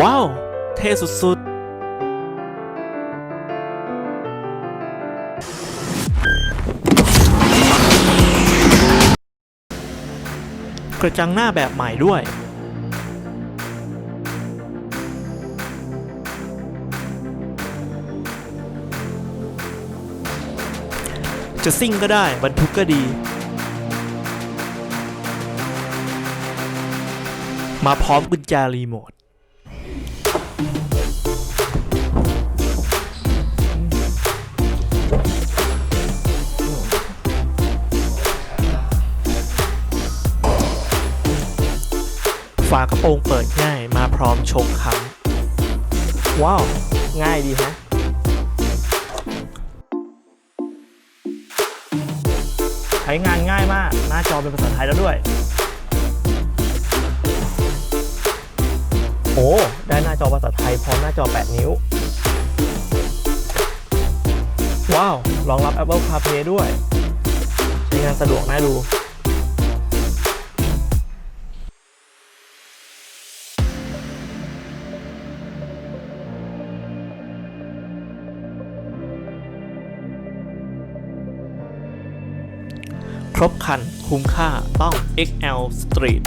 ว้าว เท่สุดๆ กระจังหน้าแบบใหม่ด้วยจะซิ่งก็ได้ บรรทุกก็ดี มาพร้อมกุญแจรีโมท ฝากระโปรงเปิดง่ายมาพร้อมโชคค้ำว้าว ง่ายดีฮะใช้งานง่ายมาก หน้าจอเป็นภาษาไทยแล้วด้วย โอ้ ได้หน้าจอภาษาไทยพร้อมหน้าจอ 8 นิ้ว ว้าว รองรับ Apple CarPlay ด้วย ใช้งานสะดวกน่าดูครบคันคุ้มค่าต้อง XL Street